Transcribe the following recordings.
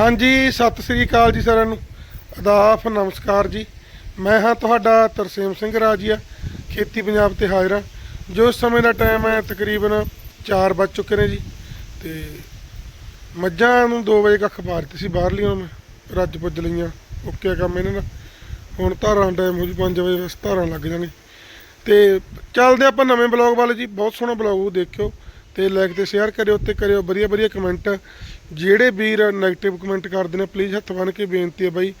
ਹਾਂਜੀ, ਸਤਿ ਸ੍ਰੀ ਅਕਾਲ ਜੀ ਸਾਰਿਆਂ ਨੂੰ। ਅਦਾਫ ਨਮਸਕਾਰ ਜੀ। ਮੈਂ ਹਾਂ ਤੁਹਾਡਾ ਤਰਸੇਮ ਸਿੰਘ ਰਾਜੀਆ, ਖੇਤੀ ਪੰਜਾਬ ਤੇ ਹਾਜ਼ਰ ਹਾਂ। ਜੋ ਇਸ ਸਮੇਂ ਦਾ ਟਾਈਮ ਹੈ, ਤਕਰੀਬਨ 4 ਵੱਜ ਚੁੱਕੇ ਨੇ ਜੀ। ਤੇ ਮੱਝਾਂ ਨੂੰ 2 ਵਜੇ ਕੱਖ ਪਾ ਦਿੱਤੀ ਸੀ ਬਾਹਰਲੀਆਂ ਮੈਂ। ਰੱਜ ਪੁੱਜ ਲਈਆਂ, ਓਕੇ ਕੰਮ ਇਹਨਾਂ ਦਾ। ਹੁਣ ਧਾਰਾਂ ਟਾਈਮ ਹੋ ਜੀ 5 ਵਜੇ, ਬਸ ਧਾਰਾਂ ਲੱਗ ਜਾਣਗੇ ਤੇ ਚੱਲਦੇ ਆਪਾਂ ਨਵੇਂ ਬਲੌਗ ਵੱਲ ਜੀ। ਬਹੁਤ ਸੋਹਣਾ ਬਲੌਗ ਉਹ ਦੇਖਿਓ। ਤੇ ਲਾਈਕ ਤੇ ਸ਼ੇਅਰ ਕਰਿਓ ਤੇ ਕਰਿਓ ਵਧੀਆ ਵਧੀਆ ਕਮੈਂਟ ਜਿਹੜੇ ਵੀਰ 네ਗੇਟਿਵ ਕਮੈਂਟ ਕਰਦੇ ਨੇ ਪਲੀਜ਼ ਹੱਥ ਬੰਨ ਕੇ ਬੇਨਤੀ ਹੈ ਬਾਈ।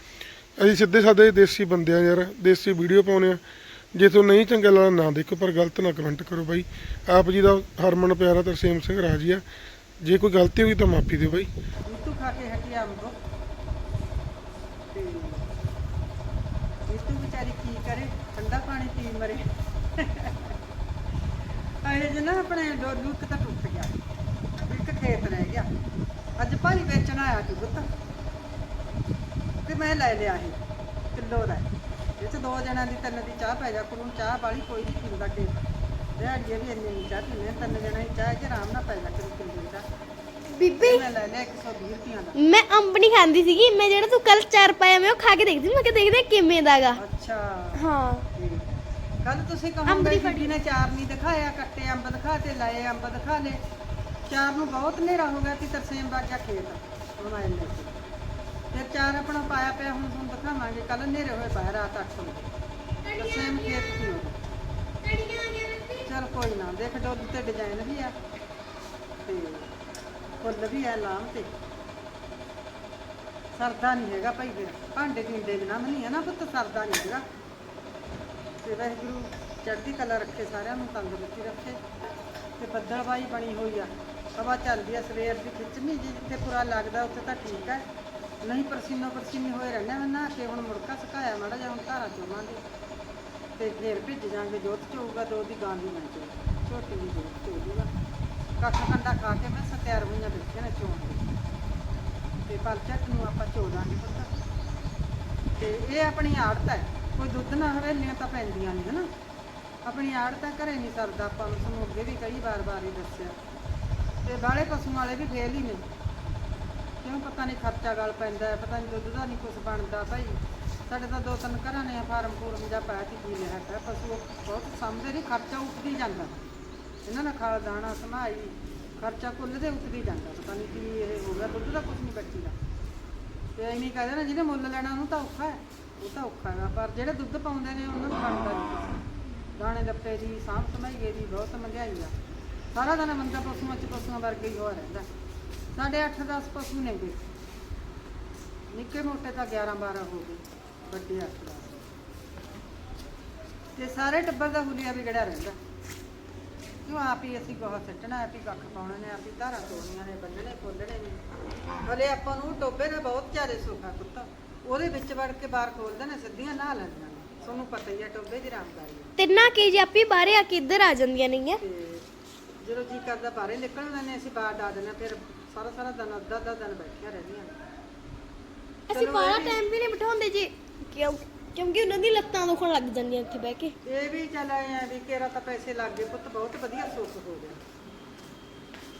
ਅਸੀਂ ਸਿੱਧੇ ਸਾਦੇ ਦੇਸੀ ਬੰਦੇ ਆ ਯਾਰ, ਦੇਸੀ ਵੀਡੀਓ ਪਾਉਨੇ ਆ ਜੇ ਤੁਹਾਨੂੰ ਨਹੀਂ ਚੰਗਾ ਲੱਗਦਾ, ਨਾ ਦੇਖੋ, ਪਰ ਗਲਤ ਨਾ ਕਮੈਂਟ ਕਰੋ ਬਾਈ। ਆਪ ਜੀ ਦਾ ਹਰਮਨ ਪਿਆਰਾ ਤਰਸੇਮ ਸਿੰਘ ਰਾਜੀ ਆ। ਜੇ ਕੋਈ ਗਲਤੀ ਹੋਈ ਤਾਂ ਮਾਫੀ ਦਿਓ ਬਾਈ। ਨੀਤੂ ਖਾ ਕੇ ਹਟੀ ਅੰਬ ਤੇ ਨੀਤੂ ਵਿਚਾਰੀ ਕੀ ਕਰੇ? ਠੰਡਾ ਪਾਣੀ ਪੀ ਮਰੇ। ਇਹ ਜਨਾ ਆਪਣੇ ਡੋਲੂ ਇੱਕ ਤਾਂ ਟੁੱਟ ਗਿਆ। ਇੱਕ ਖੇਤ ਰਹਿ ਗਿਆ। ਅੱਜ ਭਾਈ ਵੇਚਣ ਆਇਆ ਸੀ ਪੁੱਤ। ਤੇ ਮੈਂ ਲੈ ਲਿਆ ਇਹ ਕਿਲੋ ਦਾ। ਇਹ ਚ ਦੋ ਜਣਾਂ ਦੀ ਤਿੰਨ ਦੀ ਚਾਹ ਪੈ ਜਾ ਕਰੂੰ ਚਾਹ ਵਾਲੀ ਕੋਈ ਨਹੀਂ ਪੀਂਦਾ ਕਿ ਦਿਹਾੜੀਏ ਵੀ ਇੰਨੀ ਨਹੀਂ ਚਾਹ ਪੀਂਦੇ ਤਿੰਨ ਜਣਾਂ ਦੀ ਚਾਹ ਚ ਆਰਾਮ ਨਾਲ ਪੈ ਜਾ ਕਰੂ ਕਿਲੋ ਦਾ ਬੀਬੀ। ਮੈਂ ਲੈ ਲਿਆ 120 ਰੁਪਈਆ ਦਾ। ਮੈਂ ਅੰਬ ਨਹੀਂ ਖਾਂਦੀ ਸੀਗੀ ਮੈਂ ਜਿਹੜਾ ਤੂੰ ਕੱਲ ਚਾਰ ਪਾਇਆ ਮੈਂ ਉਹ ਖਾ ਕੇ ਦੇਖਦੀ। ਮੈਂ ਕਿ ਦੇਖਦੇ ਕਿਵੇਂ ਦਾਗਾ ਅੱਛਾ। ਹਾਂ। ਕੱਲ ਤੁਸੀਂ ਕਹੋਗੇ ਬੀਬੀ ਨੇ ਚਾਰ ਨਹੀਂ ਦਿਖਾਇਆ ਕੱਟੇ ਅੰਬ ਦਿਖਾ ਤੇ ਲਏ ਅੰਬ ਦਿਖਾ ਲਏ। ਚਾਰ ਨੂੰ ਬਹੁਤ ਹਨੇਰਾ ਹੋ ਗਿਆ ਕਿ ਤਰਸੇਮ ਬਾਗਿਆ ਖੇਤ। ਹੁਣ ਆਏ ਨੇ। ਫਿਰ ਚਾਰ ਆਪਣਾ ਪਾਇਆ ਪਿਆ ਹੁਣ ਤੁਹਾਨੂੰ ਦਿਖਾਵਾਂਗੇ। ਕੱਲ ਹਨੇਰੇ ਹੋਏ ਪਾਇਆ ਰਾਤ 8 ਵਜੇ। ਤਰਸੇਮ ਖੇਤ ਸੀ ਚਲ ਕੋਈ ਨਾ ਦੇਖ ਡੋਲ ਤੇ ਡਿਜ਼ਾਈਨ ਵੀ ਆ। ਤੇ ਫੁੱਲ ਵੀ ਆ ਲਾਮ ਤੇ। ਸਰਦਾ ਨਹੀਂ ਹੈਗਾ ਭਾਈ ਫਿਰ। ਭਾਂਡੇ ਟਿੰਡੇ ਬਿਨਾ ਨਹੀਂ ਹੈ ਨਾ ਪੁੱਤ ਸਰਦਾ ਨਹੀਂ ਹੈਗਾ। ਤੇ ਵਾਹਿਗੁਰੂ, ਚੜ੍ਹਦੀ ਕਲਾ ਰੱਖੇ ਸਾਰਿਆਂ ਨੂੰ, ਤੰਦਰੁਸਤੀ ਰੱਖੇ ਤੇ ਬੱਦਲਵਾਈ ਬਣੀ ਹੋਈ ਆ। ਹਵਾ ਚੱਲਦੀ ਆ ਸਵੇਰ ਦੀ ਖਿੱਚਣੀ ਜੀ, ਜਿੱਥੇ ਪੂਰਾ ਲੱਗਦਾ ਉੱਥੇ ਤਾਂ ਠੀਕ ਹੈ ਨਹੀਂ ਪਰਸੀਨੋ ਪਰਸੀਨੀ ਹੋਏ ਰਹਿੰਦੇ ਮੈਂ ਨਾ ਕਿ ਹੁਣ ਮੁੜਕਾ ਸੁਕਾਇਆ ਮਾੜਾ ਜਿਹਾ, ਹੁਣ ਧਾਰਾ ਚੋਵਾਂਗੇ ਤੇ ਫੇਰ ਭਿੱਜ ਜਾਾਂਗੇ ਜੋਤ ਚੋਊਗਾ ਦੋ ਦੀ ਗਾਂ ਦੀ ਮੈਂ ਚੋ ਛੋਟੀ ਦੀ ਜੋਤ ਚੋਊਗਾ। ਕੱਖ ਕੰਡਾ ਖਾ ਕੇ ਮੈਂ ਸਤਿਆਰ ਹੋਈਆਂ ਬੈਠੀਆਂ ਨੇ ਚੋਣ ਦੇ। ਤੇ ਪਲਚਟ ਨੂੰ ਆਪਾਂ ਚੋ ਦਾਂਗੇ ਪੁੱਤ। ਤੇ ਇਹ ਆਪਣੀ ਆੜਤ ਹੈ। ਕੋਈ ਦੁੱਧ ਨਾ ਹਵੇਲੀਆਂ ਤਾਂ ਪੈਂਦੀਆਂ ਨਹੀਂ ਹਨਾ। ਆਪਣੀ ਆੜਤ ਤਾਂ ਘਰੇ ਨਹੀਂ ਸਰਦਾ, ਆਪਾਂ ਨੂੰ ਤੁਹਾਨੂੰ ਅੱਗੇ ਵੀ ਕਈ ਵਾਰ ਵਾਰ ਹੀ ਦੱਸਿਆ। ਤੇ ਬਾਹਲੇ ਪਸ਼ੂ ਵਾਲੇ ਵੀ ਫੇਲ ਹੀ ਨੇ। ਕਿਉਂ ਪਤਾ ਨਹੀਂ ਖਰਚਾ ਗਲ ਪੈਂਦਾ ਪਤਾ ਨਹੀਂ ਦੁੱਧ ਦਾ ਨਹੀਂ ਕੁਝ ਬਣਦਾ ਭਾਈ। ਸਾਡੇ ਤਾਂ ਦੋ ਤਿੰਨ ਘਰਾਂ ਨੇ ਫਾਰਮ ਫੂਰਮ ਜਾਂ ਪਾਇਆ ਕੇ ਪੀ ਲਿਆ ਹੈ ਪਸ਼ੂ ਬਹੁਤ ਸਮਝਦੇ ਨਹੀਂ ਖਰਚਾ ਉੱਠਦੀ ਜਾਂਦਾ। ਇਹਨਾਂ ਦਾ ਖਾਲ ਦਾਣਾ ਸਮਾਈ, ਖਰਚਾ ਕੁੱਲ ਦੇ ਉੱਠਦੀ ਜਾਂਦਾ। ਪਤਾ ਨਹੀਂ ਕੀ ਇਹ ਹੋ ਗਿਆ, ਦੁੱਧ ਦਾ ਕੁਝ ਨਹੀਂ ਬਚੀਦਾ। ਤੇ ਐਵੇਂ ਕਹਿੰਦੇ ਨਾ ਜਿਹਨੇ ਮੁੱਲ ਲੈਣਾ ਉਹਨੂੰ ਤਾਂ ਔਖਾ ਹੈ। ਉਹ ਤਾਂ ਔਖਾ ਹੈਗਾ, ਪਰ ਜਿਹੜੇ ਦੁੱਧ ਪਾਉਂਦੇ ਨੇ ਉਹਨਾਂ ਨੂੰ ਬਣਦਾ ਨਹੀਂ ਕੁਛ। ਦਾਣੇ ਦੱਪੇ ਦੀ, ਸਾਂਭ ਸੰਭਾਈਏ ਦੀ, ਬਹੁਤ ਮਹਿੰਗਾਈ ਆ। ਸਾਰਾ ਦਿਨ ਬੰਦਾ ਪਸ਼ੂਆਂ ਚ ਪਸ਼ੂਆਂ ਵਰਗਾ ਹੀ ਹੋਇਆ ਰਹਿੰਦਾ। ਸਾਡੇ 8-10 ਪਸ਼ੂ ਨੇਗੇ। ਨਿੱਕੇ ਮੋਟੇ ਤਾਂ 11-12 ਹੋ ਗਏ, ਵੱਡੇ 8-10 ਤੇ ਸਾਰੇ ਟੱਬਰ ਦਾ ਹੁਲੀਆ ਵਿਗੜਿਆ ਰਹਿੰਦਾ। ਕਿਉਂ ਆਪ ਹੀ ਅਸੀਂ ਗੋਹਾ ਸੱਟਣਾ, ਆਪ ਹੀ ਕੱਖ ਪਾਉਣੇ ਨੇ, ਆਪ ਹੀ ਧਾਰਾਂ ਤੋੜਨੀਆਂ ਨੇ ਬੰਨਣੇ ਖੋਲਣੇ ਨੇ। ਹਲੇ ਆਪਾਂ ਨੂੰ ਟੋਬੇ ਦਾ ਬਹੁਤ ਜ਼ਿਆਦਾ ਸੁੱਖਾ ਕੁੱਤਾ। ਉਹਦੇ ਵਿੱਚ ਵੜ ਕੇ ਬਾਹਰ ਖੋਲਦੇ ਨੇ ਸਿੱਧੀਆਂ ਨਹਾ ਲੈਂਦੀਆਂ ਨੇ। ਤੁਹਾਨੂੰ ਪਤਾ ਹੀ ਹੈ ਟੋਬੇ ਦੀ ਰਾਮਦਾਰੀ ਤਿੰਨਾ ਕੇ ਆਪੀ ਬਾਹਰੇ ਆ ਕੇ ਇੱਧਰ ਆ ਜਾਂਦੀਆਂ ਨੇਗੀਆਂ? ਤੇ ਜਦੋਂ ਜੀ ਕਰਦਾ ਬਾਹਰੇ ਨਿਕਲ ਜਾਂਦੇ ਅਸੀਂ ਬਾਹਰ ਡਾ ਦਿੰਦੇ ਹਾਂ, ਫਿਰ ਸਾਰਾ ਸਾਰਾ ਦਿਨ ਅੱਧਾ ਅੱਧਾ ਦਿਨ ਬੈਠੀਆਂ ਰਹਿੰਦੀਆਂ ਨੇ। ਅਸੀਂ ਚਲੋ ਬਾਹਲਾ ਇਹ ਵੀ- ਟਾਈਮ ਵੀ ਨਹੀਂ ਬਿਠਾਉਂਦੇ ਜੀ। ਕਿਉਂ? ਕਿਉਂਕਿ ਉਹਨਾਂ ਦੀ ਲੱਤਾਂ ਦੁਖਣ ਲੱਗ ਜਾਂਦੀਆਂ ਉੱਥੇ ਬਹਿ ਕੇ। ਇਹ ਵੀ ਚੱਲ ਆਏ ਆ ਵੀ ਕੇਰਾ ਤਾਂ ਪੈਸੇ ਲੱਗ ਗਏ ਪੁੱਤ ਬਹੁਤ ਵਧੀਆ ਸੁੱਖ ਹੋ ਗਿਆ।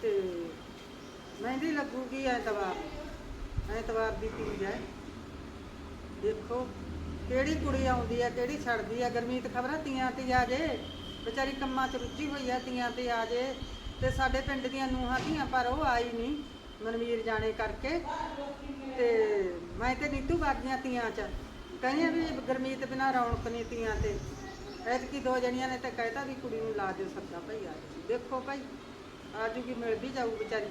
ਤੇ ਮਹਿੰਦੀ ਲੱਗੂਗੀ ਐਤਵਾਰ ਐਤਵਾਰ ਦੀ ਤੀਜ ਹੈ। ਦੇਖੋ, ਕਿਹੜੀ ਕੁੜੀ ਆਉਂਦੀ ਹੈ ਕਿਹੜੀ ਛੱਡਦੀ ਹੈ ਗਰਮੀਤ ਖਬਰਾਂ ਤੀਆਂ ਤੇ ਆ ਜੇ। ਵਿਚਾਰੀ ਕੰਮਾਂ 'ਚ ਰੁੱਝੀ ਹੋਈ ਹੈ ਤੀਆਂ ਤੇ ਆ ਜੇ। ਤੇ ਸਾਡੇ ਪਿੰਡ ਦੀਆਂ ਨੂਹਾਂ ਧੀਆਂ, ਪਰ ਉਹ ਆਈ ਨਹੀਂ ਮਨਵੀਰ ਜਾਣੇ ਕਰਕੇ। ਤੇ ਮੈਂ ਤੇ ਨੀਤੂ ਬਾਗੀਆਂ ਤੀਆਂ 'ਚ। ਕਹਿੰਦੀਆਂ ਵੀ ਗਰਮੀਤ ਬਿਨਾ ਰੌਣਕ ਨਹੀਂ ਤੀਆਂ ਤੇ। ਐਤਕੀ ਦੋ ਜਣੀਆਂ ਨੇ ਤਾਂ ਕਹਿਤਾ ਵੀ ਕੁੜੀ ਨੂੰ ਲਾ ਦਿਓ ਸੱਦਾ, ਭਾਈ ਆ ਦੇਖੋ ਭਾਈ ਆਜੂਗੀ ਮਿਲ ਵੀ ਜਾਊ ਵਿਚਾਰੀ।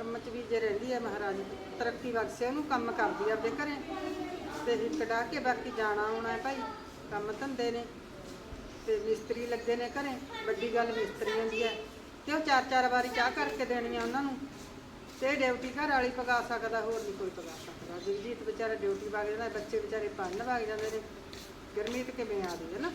ਕੰਮ 'ਚ ਵੀ ਜੇ ਰਹਿੰਦੀ ਹੈ ਮਹਾਰਾਜ, ਤਰੱਕੀ ਬਖਸ਼ੇ ਉਹਨੂੰ, ਕੰਮ ਕਰਦੀ ਆ ਆਪਦੇ ਘਰੇ। ਤੇ ਹਿੱਕ ਡਾ ਕੇ ਬਾਕੀ ਜਾਣਾ ਆਉਣਾ ਹੈ ਭਾਈ, ਕੰਮ ਧੰਦੇ ਨੇ। ਤੇ ਮਿਸਤਰੀ ਲੱਗੇ ਨੇ ਘਰੇ, ਵੱਡੀ ਗੱਲ ਮਿਸਤਰੀਆਂ ਦੀ ਹੈ ਤੇ ਉਹ ਚਾਰ ਚਾਰ ਵਾਰੀ ਚਾਹ ਕਰਕੇ ਦੇਣੀ ਆ ਉਹਨਾਂ ਨੂੰ। ਤੇ ਡਿਊਟੀ ਘਰ ਵਾਲੀ ਪਕਾ ਸਕਦਾ, ਹੋਰ ਨਹੀਂ ਕੋਈ ਪਕਾ ਸਕਦਾ। ਜਗਜੀਤ ਵਿਚਾਰਾ ਡਿਊਟੀ ਵਗ ਜਾਂਦਾ, ਬੱਚੇ ਵਿਚਾਰੇ ਪੜ੍ਹਨ ਵਗ ਜਾਂਦੇ ਨੇ। ਗਰਮੀਤ ਕਿਵੇਂ ਆ ਰਹੀ ਹੈ ਨਾ?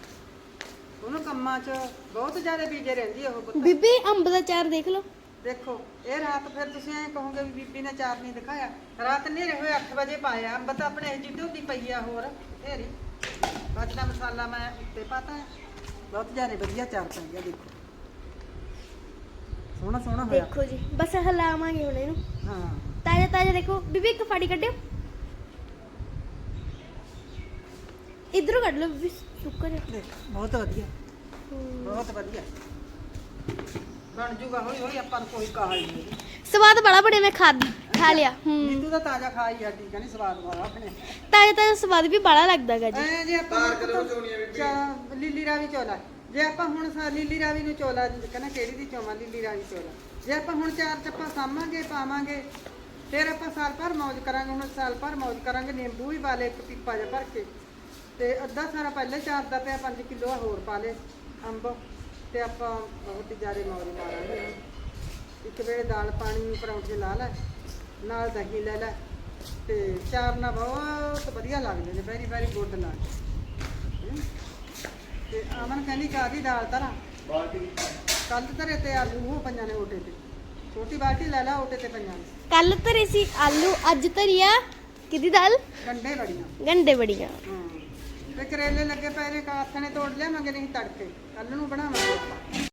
ਉਹਨੂੰ ਕੰਮਾਂ 'ਚ ਬਹੁਤ ਜ਼ਿਆਦਾ ਬੀਜੇ ਰਹਿੰਦੀ ਹੈ ਉਹ ਪੁੱਤ। ਬੀਬੀ, ਅੰਬ ਦਾ ਚਾਰ ਦੇਖ ਲਓ। ਦੇਖੋ ਇਹ ਰਾਤ ਫਿਰ ਤੁਸੀਂ ਐਂ ਕਹੋਗੇ ਵੀ ਬੀਬੀ ਨੇ ਚਾਰ ਨਹੀਂ ਦਿਖਾਇਆ। ਰਾਤ ਹਨੇਰੇ ਹੋਏ 8 ਵਜੇ ਪਾਇਆ ਅੰਬ ਤਾਂ ਆਪਣੇ ਜਿੱਦੋਂ ਦੀ ਪਈ ਆ ਹੋਰ ਢੇਰੀ ਬਾਜਦਾ ਮਸਾਲਾ ਮੈਂ ਉੱਤੇ ਪਾਤਾ। ਹੈ ਬਹੁਤ ਜ਼ਿਆਦਾ ਵਧੀਆ ਚਾਰ ਪਈ ਆ ਦੇਖੋ। ਸੋਹਣਾ ਸੋਹਣਾ ਹੋਇਆ। ਦੇਖੋ ਜੀ ਬਸ ਹਲਾਵਾਂਗੇ ਹੁਣ ਇਹਨੂੰ। ਹਾਂ। ਤਾਜ਼ਾ ਤਾਜ਼ਾ ਦੇਖੋ ਬੀਬੀ ਇੱਕ ਫਾੜੀ ਕੱਢਿਓ। ਇਧਰੋਂ ਕੱਢ ਲਓ ਬੀਬੀ ਸੁੱਕਾ ਜਿਹਾ। ਦੇਖ ਬਹੁਤ ਵਧੀਆ। ਬਹੁਤ ਵਧੀਆ। ਬਣ ਜੂਗਾ ਹੌਲੀ ਹੌਲੀ ਆਪਾਂ ਨੂੰ ਕੋਈ ਕਾਹਲ ਨਹੀਂ ਸਵਾਦ ਬੜਾ ਬੜੇ ਮੈਂ ਖਾ ਖਾ ਲਿਆ ਹੂੰ। ਨੀਤੂ ਦਾ ਤਾਜ਼ਾ ਖਾਈ ਆ ਠੀਕ ਹੈ ਨਹੀਂ ਸਵਾਦ ਵਾਲਾ ਆਪਣੇ ਤਾਜ਼ਾ ਤਾਜ਼ਾ ਸਵਾਦ ਵੀ ਬੜਾ ਲੱਗਦਾਗਾ ਜੀ। ਐ ਜੇ ਆਪਾਂ ਚਾ- ਲੀਲੀ ਰਾਵੀ ਚੋਲਾ। ਜੇ ਆਪਾਂ ਹੁਣ ਸਾ ਲੀਲੀ ਰਾਵੀ ਨੂੰ ਚੋਲਾ ਕਹਿੰਦਾ ਕਿਹੜੀ ਦੀ ਚੋਮਾ ਲੀਲੀ ਰਾਵੀ ਚੋਲਾ। ਜੇ ਆਪਾਂ ਹੁਣ ਚਾਰ ਚੱਪਾ ਸਾਮਾਂਗੇ ਪਾਵਾਂਗੇ ਫਿਰ ਆਪਾਂ ਸਾਲ ਭਰ ਮौज ਕਰਾਂਗੇ ਹੁਣ ਸਾਲ ਭਰ ਮौज ਕਰਾਂਗੇ ਨਿੰਬੂ ਵੀ ਪਾ ਲੇ ਇੱਕ ਪੀਪਾ ਜਿਹਾ ਭਰ ਕੇ। ਤੇ ਅੱਧਾ ਸਾਰਾ ਪਹਿਲੇ ਚਾਰ ਦਾ ਪਿਆ 5 ਕਿਲੋ ਹੋਰ ਪਾ ਲੇ ਅੰਬ। ਤੇ ਆਪਾਂ ਬਹੁਤ ਹੀ ਜ਼ਿਆਦਾ ਮौज ਮਾਰਾਂਗੇ ਇੱਕ ਵੇਲੇ ਦਾਲ ਪਾਣੀ ਪਰੌਂਠੇ ਲਾ ਲੈ ਨਾਲ ਦਹੀਂ ਲੈ ਲੈ ਤੇ ਚਾਰ ਨਾਲ ਬਹੁਤ ਵਧੀਆ ਲੱਗਦੇ ਨੇ ਵੈਰੀ ਵੈਰੀ ਗੁੱਡ ਨਾਲ। ਤੇ ਅਮਨ ਕਹਿੰਦੀ ਕਾਦੀ ਦਾਲ ਧਰਾਂ ਕੱਲ ਧਰੇ ਤੇ ਆਲੂ ਉਹ ਪੰਜਾਂ ਨੇ ਓਟੇ ਤੇ। ਛੋਟੀ ਬਾਟੀ ਲੈ ਲੈ ਓਟੇ ਤੇ ਪੰਜਾਂ ਨੇ। ਕੱਲ ਧਰੇ ਸੀ ਆਲੂ ਅੱਜ ਧਰੀਆ ਕਿਹਦੀ ਦਾਲ? ਗੰਡੇ ਬੜੀਆਂ ਗੰਡੇ ਬੜੀਆਂ ਹਾਂ। ਤੇ ਕਰੇਲੇ ਲੱਗੇ ਪਏ ਨੇ ਕਾਥੇ ਨੇ ਤੋੜ ਲਿਆਵਾਂਗੇ, ਨਹੀਂ ਤੜਕੇ। ਕੱਲ ਨੂੰ ਬਣਾਵਾਂਗੇ ਆਪਾਂ।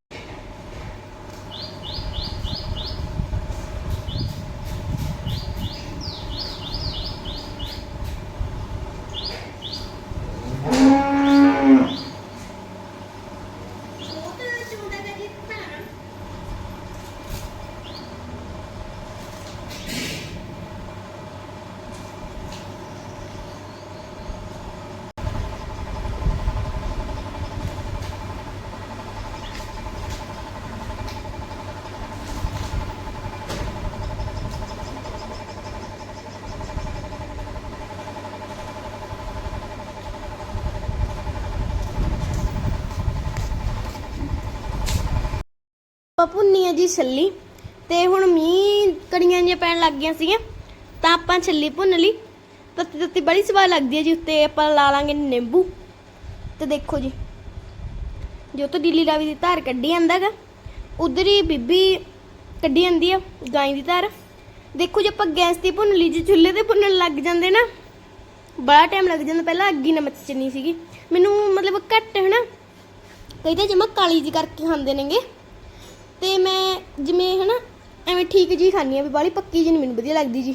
ਆਪਾਂ ਭੁੰਨੀ ਆ ਜੀ ਛੱਲੀ ਤੇ ਹੁਣ ਮੀਂਹ ਕੜੀਆਂ ਜਿਹੀਆਂ ਪੈਣ ਲੱਗ ਗਈਆਂ ਸੀਗੀਆਂ, ਤਾਂ ਆਪਾਂ ਛੱਲੀ ਭੁੰਨ ਲਈ। ਤੱਤੀ ਤੱਤੀ ਬੜੀ ਸਵਾਦ ਲੱਗਦੀ ਹੈ ਜੀ, ਉੱਤੇ ਆਪਾਂ ਲਾ ਲਾਂਗੇ ਨਿੰਬੂ। ਤੇ ਦੇਖੋ ਜੀ, ਜੋ ਤੋਂ ਦਿੱਲੀ ਰਾਵੀ ਦੀ ਧਾਰ ਕੱਢੀ ਜਾਂਦਾਗਾ, ਉਧਰ ਹੀ ਬੀਬੀ ਕੱਢੀ ਜਾਂਦੀ ਆ ਗਾਂ ਦੀ ਧਾਰ। ਦੇਖੋ ਜੇ, ਆਪਾਂ ਗੈਸ ਤੇ ਭੁੰਨ ਲਈ, ਜੀ ਚੁੱਲ੍ਹੇ ਤੇ ਭੁੰਨਣ ਲੱਗ ਜਾਂਦੇ ਨਾ, ਬੜਾ ਟਾਈਮ ਲੱਗ ਜਾਂਦਾ, ਪਹਿਲਾਂ ਅੱਗੀ ਨਾ ਮੱਚਣੀ ਸੀਗੀ। ਮੈਨੂੰ ਮਤਲਬ ਘੱਟ, ਹਨਾ? ਕਈ ਤਾਂ ਜਮਾ ਕਾਲੀ ਜੀ ਕਰਕੇ ਖਾਂਦੇ ਨੇਗੇ। ਤੇ ਮੈਂ ਜਿਵੇਂ ਹਨਾ, ਐਵੇਂ ਠੀਕ ਜੀ ਖਾਂਦੀ ਆ ਵੀ ਬਾਲੀ ਪੱਕੀ ਜੀ ਨਹੀਂ ਮੈਨੂੰ ਵਧੀਆ ਲੱਗਦੀ ਜੀ।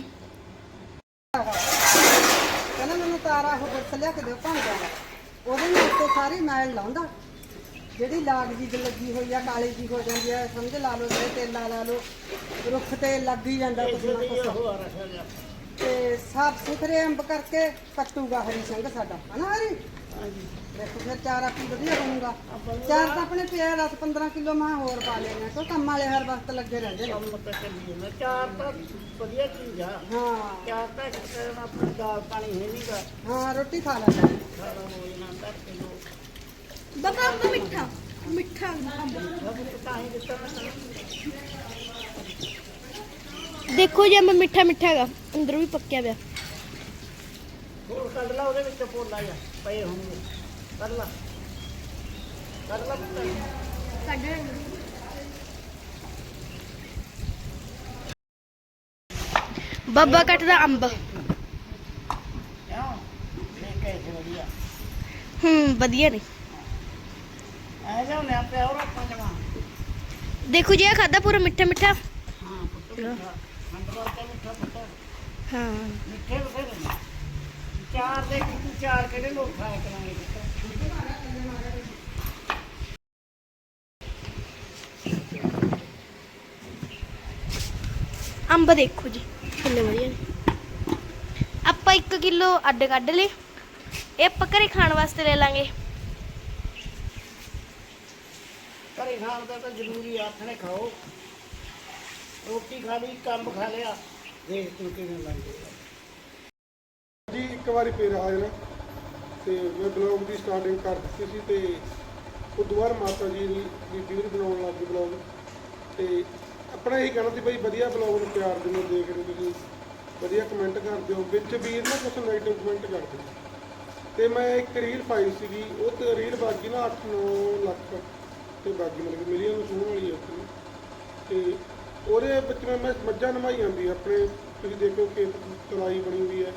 ਕਹਿੰਦਾ ਮੈਨੂੰ ਤਾਰਾ ਉਹ ਗੁਰਸ ਲਿਆ ਕੇ ਦਿਓ ਭਾਂ ਉਹਦੇ ਨਾਲ ਉੱਤੇ ਸਾਰੀ ਮੈਲ ਲਾਉਂਦਾ। ਜਿਹੜੀ ਲਾਗ ਜੀ ਦੀ ਲੱਗੀ ਹੋਈ ਆ, ਕਾਲੀ ਜੀ ਹੋ ਜਾਂਦੀ ਆ, ਸਮਝ ਲਾ ਲਓ ਤੇ ਤੇਲਾ ਲਾ ਲਓ, ਰੁੱਖ ਤੇ ਲੱਗ ਹੀ ਜਾਂਦਾ ਕੁਛ ਨਾ ਕੁਛ। ਤੇ ਸਾਫ਼ ਸੁਥਰੇ ਅੰਬ ਕਰਕੇ ਕੱਟੂਗਾ ਹਰੀ ਸਿੰਘ ਸਾਡਾ। ਹਨਾ ਹਰੀ? ਦੇਖੋ ਫਿਰ ਚਾਰ ਆਪੀ ਵਧੀਆ ਬਣੂਗਾ। ਚਾਰ ਤਾਂ ਆਪਣੇ ਪਿਆ 10 15 ਕਿਲੋ ਮੈਂ ਹੋਰ ਪਾ ਲੈਣਾ ਕਿਉਂ ਕੰਮ ਵਾਲੇ ਹਰ ਵਕਤ ਲੱਗੇ ਰਹਿੰਦੇ ਨੇ। ਚਾਰ ਤਾਂ ਵਧੀਆ ਚੀਜ਼ ਆ। ਹਾਂ। ਚਾਰ ਤਾਂ ਇੱਕ ਟਾਈਮ ਆਪਣੀ ਦਾਲ ਪਾਣੀ ਹੈ ਨਹੀਂਗਾ ਹਾਂ ਰੋਟੀ ਖਾ ਲੈਂਦਾ ਸਾਰਾ ਹੋ ਜਾਣਾ ਤੜਕੇ ਨੂੰ ਬਾਬਾ ਅੰਬ ਮਿੱਠਾ। ਮਿੱਠਾ। ਸਭ ਤਾਂ ਹੀ ਦਿੱਤਾ ਮੈਂ ਤੈਨੂੰ। ਦੇਖੋ ਜੀ ਅੰਬ ਮਿੱਠਾ ਮਿੱਠਾ ਹੈਗਾ ਅੰਦਰੋਂ ਵੀ ਪੱਕਿਆ ਪਿਆ। ਹੋਰ ਕੱਢ ਲਾ ਉਹਦੇ ਵਿੱਚ ਪੋਲਾ ਜਾ ਪਏ ਹੋਣਗੇ। ਕੱਢ ਲਾ। ਕੱਢ ਲਾ। ਬਾਬਾ ਕੱਟਦਾ ਅੰਬ। ਹੂੰ ਵਧੀਆ ਨੇ। ਐ ਜਾਉ ਨੇ ਆਪੇ ਹੋਰ ਆਪਾਂ ਜਮਾ। ਦੇਖੋ ਜੀ ਇਹ ਖਾਦਾ ਪੂਰਾ ਮਿੱਠਾ ਮਿੱਠਾ। ਹਾਂ ਮਿੱਠਾ। ਮਿੱਠਾ ਹਾਂ। ਮਿੱਠੇ ਬਥੇਰੇ ਚਾਰ ਦੇ ਚਾਰ ਕਿਹੜੇ ਲੋਕ ਖਾਇਆ ਕਰਾਂਗੇ ਅੰਬ ਦੇਖੋ ਜੀ ਕਿੰਨੇ ਵਧੀਆ ਨੇ। ਆਪਾਂ 1 ਕਿਲੋ ਅੱਡ ਕੱਢ ਲਏ ਇਹ ਆਪਾਂ ਘਰੇ ਖਾਣ ਵਾਸਤੇ ਲੈ ਲਾਂਗੇ। ਘਰੇ ਖਾਣ ਦਾ ਤਾਂ ਜ਼ਰੂਰੀ ਆਥਣੇ ਖਾਓ। ਰੋਟੀ ਖਾ ਲਈ ਕੰਮ ਖਾ ਲਿਆ ਦੇਖ ਤੂੰ ਕਿਵੇਂ ਲੱਗਦੀ ਜੀ ਇੱਕ ਵਾਰੀ ਫੇਰ ਹਾਜ਼ਰ ਤੇ ਮੈਂ ਬਲੌਗ ਦੀ ਸਟਾਰਟਿੰਗ ਕਰ ਦਿੱਤੀ ਸੀ ਤੇ ਉਹ ਬਾਅਦ ਮਾਤਾ ਜੀ ਦੀ ਦੀ ਵੀਡੀਓ ਬਣਾਉਣ ਲੱਗ ਗਈ ਬਲੌਗ। ਤੇ ਆਪਣਾ ਇਹੀ ਕਹਿਣਾ ਸੀ ਬਈ ਵਧੀਆ ਬਲੌਗ ਨੂੰ ਪਿਆਰ ਦਿੰਦੇ ਦੇਖ ਰਹੇ ਤੁਸੀਂ, ਵਧੀਆ ਕਮੈਂਟ ਕਰ ਦਿਓ, ਵਿੱਚ ਵੀਰ ਨਾ ਕੁਝ ਨੈਗੇਟਿਵ ਕਮੈਂਟ ਕਰ ਦਿਓ ਤੇ ਮੈਂ ਇੱਕ ਰੀਲ ਪਾਈ ਸੀਗੀ, ਉਹ ਤੇ ਰੀਲ ਬਾਗੀ ਨਾ 8-9 ਲੱਖ ਤੇ ਬਾਗੀ ਮਤਲਬ ਕਿ ਮਿਲੀਅਨ ਨੂੰ ਛੂਹਣ ਵਾਲੀ ਹੈ ਉੱਥੇ। ਤੇ ਉਹਦੇ ਵਿੱਚ ਮੈਂ ਮੱਝਾਂ ਨਮਾਈ ਜਾਂਦੀ ਆਪਣੇ ਤੁਸੀਂ ਦੇਖੋ ਕਿ ਤਲਾਈ ਬਣੀ ਹੋਈ ਹੈ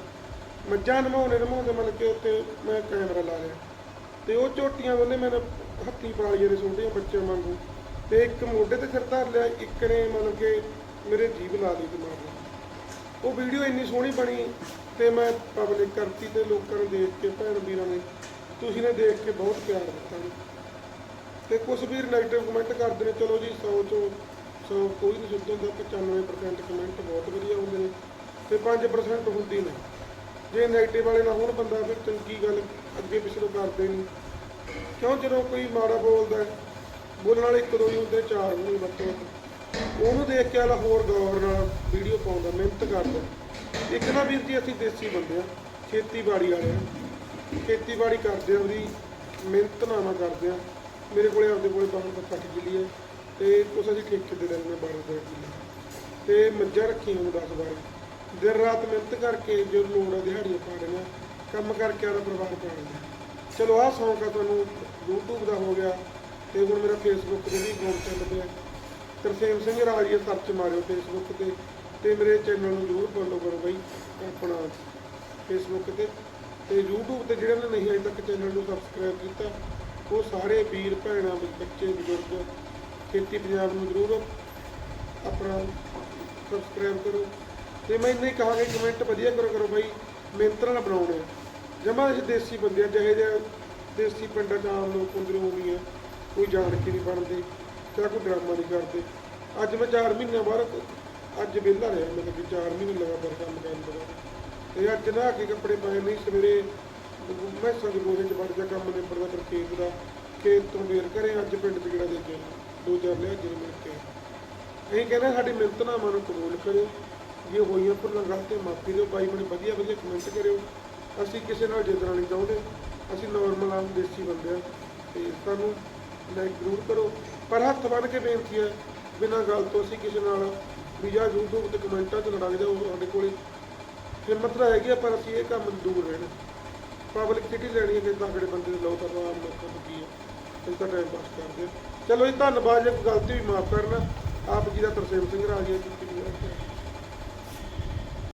ਮੱਝਾਂ ਨਮਾਉਣੇ ਨਮਾਉਂਦੇ ਮਤਲਬ ਕਿ ਉੱਤੇ, ਮੈਂ ਕੈਮਰਾ ਲਾ ਲਿਆ। ਤੇ ਉਹ ਝੋਟੀਆਂ ਉਹਨੇ ਮੈਨੂੰ ਹੱਥੀ ਪਾ ਲਈਆਂ ਨੇ ਬੱਚਿਆਂ ਵਾਂਗੂ। ਤੇ ਇੱਕ ਮੋਢੇ ਤੇ ਸਿਰ ਧਰ ਲਿਆ, ਇੱਕ ਨੇ ਮਤਲਬ ਕਿ ਮੇਰੇ ਜੀਭ ਲਾ ਲਈ ਦਿਮਾਗ ਨੂੰ ਉਹ ਵੀਡੀਓ ਇੰਨੀ ਸੋਹਣੀ ਬਣੀ ਤੇ ਮੈਂ ਪਬਲਿਕ ਕਰਤੀ ਤੇ ਲੋਕਾਂ ਨੇ ਦੇਖ ਕੇ, ਭੈਣ ਵੀਰਾਂ ਨੇ, ਤੁਸੀਂ ਨੇ ਦੇਖ ਕੇ ਬਹੁਤ ਪਿਆਰ ਦਿੱਤਾ ਜੀ। ਤੇ ਕੁਝ ਵੀਰ 네ਗੇਟਿਵ ਕਮੈਂਟ ਕਰਦੇ ਨੇ, ਚਲੋ ਜੀ 100 ਚੋਂ 100 ਕੋਈ ਨਹੀਂ ਸ਼ੁੱਧ ਹੁੰਦਾ 95% ਕਮੈਂਟ ਬਹੁਤ ਵਧੀਆ ਹੁੰਦੇ ਨੇ। ਤੇ 5% ਹੁੰਦੀ ਨੇ ਜੇ 네ਗੇਟਿਵ ਵਾਲੇ ਨਾ ਹੋਣ ਬੰਦਾ ਫਿਰ ਚੰਗੀ ਗੱਲ ਅੱਗੇ ਪਿਛਲੋਂ ਕਰਦੇ ਨਹੀਂ ਕਿਉਂ ਜਦੋਂ ਕੋਈ ਮਾੜਾ ਬੋਲਦਾ ਹੈ, ਬੋਲਣ ਵਾਲੇ ਇੱਕ ਦੋ ਹੀ ਹੁੰਦੇ ਚਾਰ ਹੋਣੇ ਵੱਧ ਉਹਨੂੰ ਦੇਖ ਕੇ ਵਾਲਾ ਹੋਰ ਗੌਰ ਨਾਲ ਵੀਡੀਓ ਪਾਉਂਦਾ ਮਿਹਨਤ ਕਰਦਾ। ਇੱਕ ਨਾ ਵੀਰ ਜੀ ਅਸੀਂ ਦੇਸੀ ਬੰਦੇ ਆ ਖੇਤੀਬਾੜੀ ਵਾਲੇ ਆ ਖੇਤੀਬਾੜੀ ਕਰਦੇ ਆ ਉਹਦੀ ਮਿਹਨਤ ਨਾ ਕਰਦੇ ਆ ਮੇਰੇ ਕੋਲੇ ਆਪਦੇ ਕੋਲੇ ਬਾਹਰ ਦਾ ਕੱਟ ਜਿਲੀ ਹੈ ਤੇ ਕੁਛ ਅਸੀਂ ਠੇਕੇ ਦੇ ਲੈਣੇ 12 13 ਕਿੱਲੇ। ਤੇ ਮੱਝਾਂ ਰੱਖੀਆਂ ਹੁਣ 10 12 ਦਿਨ ਰਾਤ ਮਿਹਨਤ ਕਰਕੇ ਜੋ ਲੋੜ ਆ ਦਿਹਾੜੀਆਂ ਪਾ ਰਹੀਆਂ ਕੰਮ ਕਰਕੇ ਆਪਦਾ ਪਰਿਵਾਰ ਪਾਲਦੇ ਚਲੋ ਆਹ ਸ਼ੌਂਕ ਆ ਤੁਹਾਨੂੰ, YouTube ਦਾ ਹੋ ਗਿਆ ਤੇ ਹੁਣ ਮੇਰਾ Facebook ਤੇ ਵੀ ਅਕਾਊਂਟ ਚੱਲ ਪਿਆ। ਤਰਸੇਮ ਸਿੰਘ ਰਾਜੀਆ ਸਰਚ ਮਾਰਿਓ Facebook ਤੇ ਤੇ ਮੇਰੇ ਚੈਨਲ ਨੂੰ ਜ਼ਰੂਰ ਫੋਲੋ ਕਰੋ ਬਾਈ ਆਪਣਾ Facebook ਤੇ। ਤੇ YouTube ਤੇ ਜਿਹੜਾ ਨੇ ਨਹੀਂ ਅਜੇ ਤੱਕ ਚੈਨਲ ਨੂੰ ਸਬਸਕ੍ਰਾਈਬ ਕੀਤਾ, ਉਹ ਸਾਰੇ ਵੀਰ ਭੈਣਾਂ ਬੱਚੇ ਬਜ਼ੁਰਗ ਖੇਤੀ ਪੰਜਾਬ ਨੂੰ ਜ਼ਰੂਰ ਆਪਣਾ ਸਬਸਕ੍ਰਾਈਬ ਕਰੋ। ਤੇ ਮੈਂ ਇੰਨਾ ਹੀ ਕਹਾਂਗਾ ਕਮੈਂਟ ਵਧੀਆ ਕਰੋ ਕਰੋ ਬਾਈ। ਮਿਹਨਤ ਨਾਲ ਬਣਾਉਣੇ ਆ। ਜਮਾ ਅਸੀਂ ਦੇਸੀ ਬੰਦੇ ਆ, ਜਿਹੇ ਜਿਹੇ ਦੇਸੀ ਪਿੰਡਾਂ ਚ ਆਮ ਲੋਕ ਹੁੰਦੇ ਨੇ ਵੀ ਆ। ਕੋਈ ਜਾਣ ਕੇ ਨਹੀਂ ਬਣਦੇ, ਜਾਂ ਕੋਈ ਡਰਾਮਾ ਨਹੀਂ ਕਰਦੇ। ਅੱਜ ਮੈਂ 4 ਮਹੀਨਿਆਂ ਬਾਅਦ, ਅੱਜ ਵਿਹਲਾ ਰਿਹਾ ਮਤਲਬ ਕਿ 4 ਮਹੀਨੇ ਲਗਾਤਾਰ ਕੰਮ ਕਰਨ ਤੋਂ ਬਾਅਦ। ਤੇ ਅੱਜ ਨਾ ਕੇ ਕੱਪੜੇ ਪਾਏ, ਨਹੀਂ ਸਵੇਰੇ ਮੈਂ ਸੰਗ ਗੋਹੇ ਚ ਵੜ ਜਾ ਕੰਮ ਨਿਬੜਦਾ ਫਿਰ ਖੇਤ ਦਾ। ਖੇਤ ਤੋਂ ਵੇਰ ਕਰੇ ਅੱਜ ਪਿੰਡ ਚ ਜਿਹੜਾ ਦੇ ਕੇ ਦੋ ਚਾਰ ਲਿਆ ਜਿਹੜੇ ਮਿਲ ਕੇ। ਅਸੀਂ ਕਹਿੰਦੇ ਸਾਡੀ ਮਿਹਨਤ ਨਾਲ ਮਨ ਕਬੂਲ ਕਰਿਓ। ਜੇ ਹੋਈਆਂ ਭੁੱਲਾਂ ਗਲਤੀਆਂ ਮਾਫੀ ਦਿਓ। ਬਾਈ ਬਣੇ ਵਧੀਆ ਵਧੀਆ ਕਮੈਂਟ ਕਰਿਓ। ਅਸੀਂ ਕਿਸੇ ਨਾਲ ਜਿੱਦਣਾ ਨਹੀਂ ਚਾਹੁੰਦੇ। ਅਸੀਂ ਨਾਰਮਲ ਆਮ ਦੇਸੀ ਬੰਦੇ ਆ। ਤੇ ਸਾਨੂੰ ਲਾਈਕ ਜ਼ਰੂਰ ਕਰੋ। ਪਰ ਹੱਥ ਬੰਨ ਕੇ ਬੇਨਤੀ ਹੈ ਬਿਨਾਂ ਗੱਲ ਤੋਂ ਅਸੀਂ ਕਿਸੇ ਨਾਲ ਵੀ ਜਾਂ YouTube ਤੇ ਕਮੈਂਟਾਂ 'ਚ ਲੜਾਈ ਜਾਓ ਸਾਡੇ ਕੋਲੇ ਹਿੰਮਤ ਤਾਂ ਹੈਗੀ ਆ, ਪਰ ਅਸੀਂ ਇਹ ਕੰਮ ਤੋਂ ਦੂਰ ਰਹਿਣਾ। ਪਬਲਿਕ ਸਿਟੀ ਲੈਣੀ ਹੈ ਕਿ ਤਾਕੜੇ ਬੰਦੇ ਦੇ ਲਓ ਤਾਂ ਆਮ ਲੋਕਾਂ ਨੂੰ ਕੀ ਹੈ ਅਸੀਂ ਤਾਂ ਟਾਈਮ ਪਾਸ ਕਰਦੇ ਹਾਂ। ਚਲੋ ਜੀ, ਧੰਨਵਾਦ। ਜੇ ਕੋਈ ਗਲਤੀ ਵੀ ਮਾਫ ਕਰਨਾ। ਆਪ ਜੀ ਦਾ ਤਰਸੇਮ ਸਿੰਘ ਰਾਜੀਆ ਜੀ